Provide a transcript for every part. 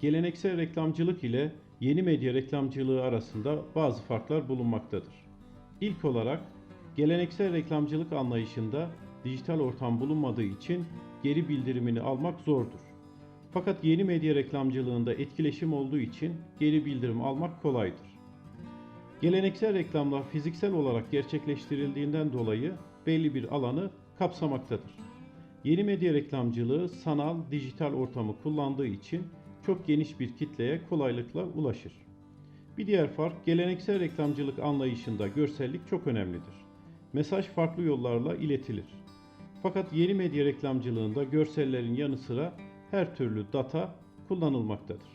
geleneksel reklamcılık ile yeni medya reklamcılığı arasında bazı farklar bulunmaktadır. İlk olarak geleneksel reklamcılık anlayışında dijital ortam bulunmadığı için geri bildirimini almak zordur. Fakat yeni medya reklamcılığında etkileşim olduğu için geri bildirim almak kolaydır. Geleneksel reklamlar fiziksel olarak gerçekleştirildiğinden dolayı belli bir alanı kapsamaktadır. Yeni medya reklamcılığı sanal, dijital ortamı kullandığı için çok geniş bir kitleye kolaylıkla ulaşır. Bir diğer fark geleneksel reklamcılık anlayışında görsellik çok önemlidir. Mesaj farklı yollarla iletilir. Fakat yeni medya reklamcılığında görsellerin yanı sıra her türlü data kullanılmaktadır.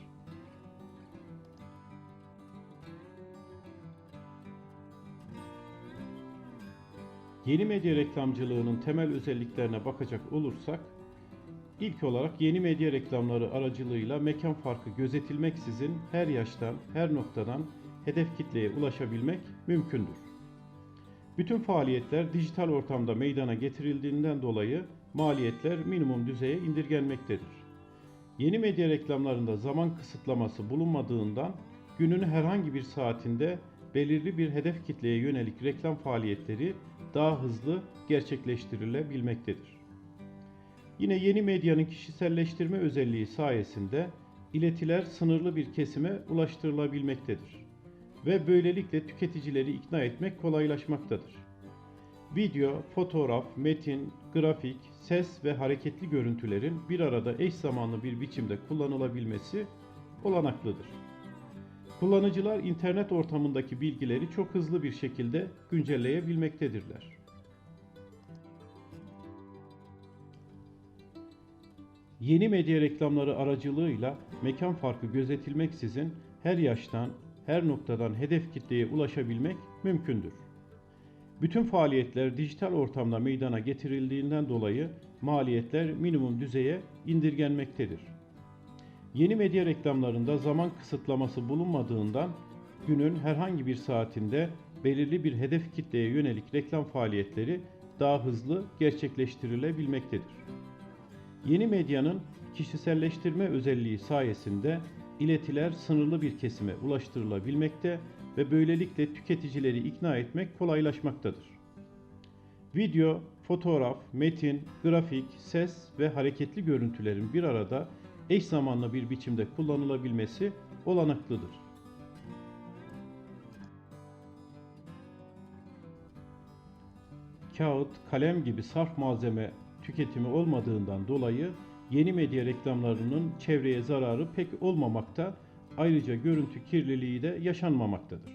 Yeni medya reklamcılığının temel özelliklerine bakacak olursak, ilk olarak yeni medya reklamları aracılığıyla mekan farkı gözetilmeksizin her yaştan, her noktadan hedef kitleye ulaşabilmek mümkündür. Bütün faaliyetler dijital ortamda meydana getirildiğinden dolayı maliyetler minimum düzeye indirgenmektedir. Yeni medya reklamlarında zaman kısıtlaması bulunmadığından günün herhangi bir saatinde belirli bir hedef kitleye yönelik reklam faaliyetleri daha hızlı gerçekleştirilebilmektedir. Yine yeni medyanın kişiselleştirme özelliği sayesinde iletiler sınırlı bir kesime ulaştırılabilmektedir ve böylelikle tüketicileri ikna etmek kolaylaşmaktadır. Video, fotoğraf, metin, grafik, ses ve hareketli görüntülerin bir arada eş zamanlı bir biçimde kullanılabilmesi olanaklıdır. Kullanıcılar internet ortamındaki bilgileri çok hızlı bir şekilde güncelleyebilmektedirler. Yeni medya reklamları aracılığıyla mekan farkı gözetilmeksizin her yaştan, her noktadan hedef kitleye ulaşabilmek mümkündür. Bütün faaliyetler dijital ortamda meydana getirildiğinden dolayı maliyetler minimum düzeye indirgenmektedir. Yeni medya reklamlarında zaman kısıtlaması bulunmadığından günün herhangi bir saatinde belirli bir hedef kitleye yönelik reklam faaliyetleri daha hızlı gerçekleştirilebilmektedir. Yeni medyanın kişiselleştirme özelliği sayesinde iletiler sınırlı bir kesime ulaştırılabilmekte ve böylelikle tüketicileri ikna etmek kolaylaşmaktadır. Video, fotoğraf, metin, grafik, ses ve hareketli görüntülerin bir arada eş zamanlı bir biçimde kullanılabilmesi olanaklıdır. Kağıt, kalem gibi sarf malzeme tüketimi olmadığından dolayı yeni medya reklamlarının çevreye zararı pek olmamakta, ayrıca görüntü kirliliği de yaşanmamaktadır.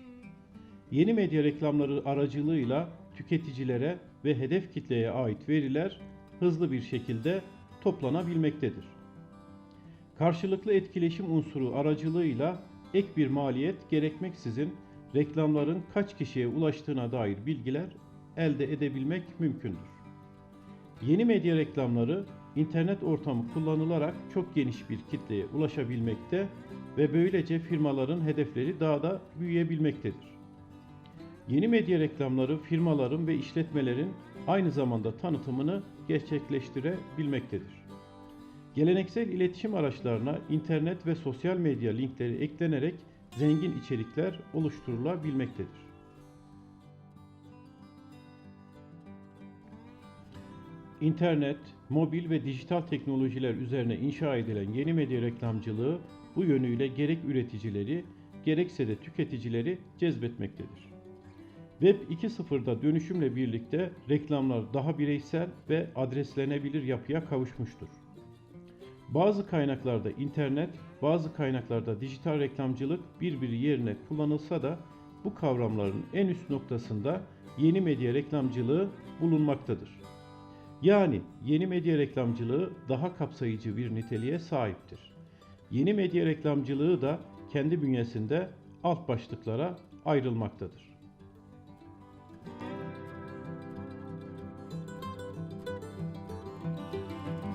Yeni medya reklamları aracılığıyla tüketicilere ve hedef kitleye ait veriler hızlı bir şekilde toplanabilmektedir. Karşılıklı etkileşim unsuru aracılığıyla ek bir maliyet gerekmeksizin reklamların kaç kişiye ulaştığına dair bilgiler elde edebilmek mümkündür. Yeni medya reklamları internet ortamı kullanılarak çok geniş bir kitleye ulaşabilmekte ve böylece firmaların hedefleri daha da büyüyebilmektedir. Yeni medya reklamları firmaların ve işletmelerin aynı zamanda tanıtımını gerçekleştirebilmektedir. Geleneksel iletişim araçlarına internet ve sosyal medya linkleri eklenerek zengin içerikler oluşturulabilmektedir. İnternet, mobil ve dijital teknolojiler üzerine inşa edilen yeni medya reklamcılığı bu yönüyle gerek üreticileri gerekse de tüketicileri cezbetmektedir. Web 2.0'da dönüşümle birlikte reklamlar daha bireysel ve adreslenebilir yapıya kavuşmuştur. Bazı kaynaklarda internet, bazı kaynaklarda dijital reklamcılık birbiri yerine kullanılsa da bu kavramların en üst noktasında yeni medya reklamcılığı bulunmaktadır. Yani yeni medya reklamcılığı daha kapsayıcı bir niteliğe sahiptir. Yeni medya reklamcılığı da kendi bünyesinde alt başlıklara ayrılmaktadır.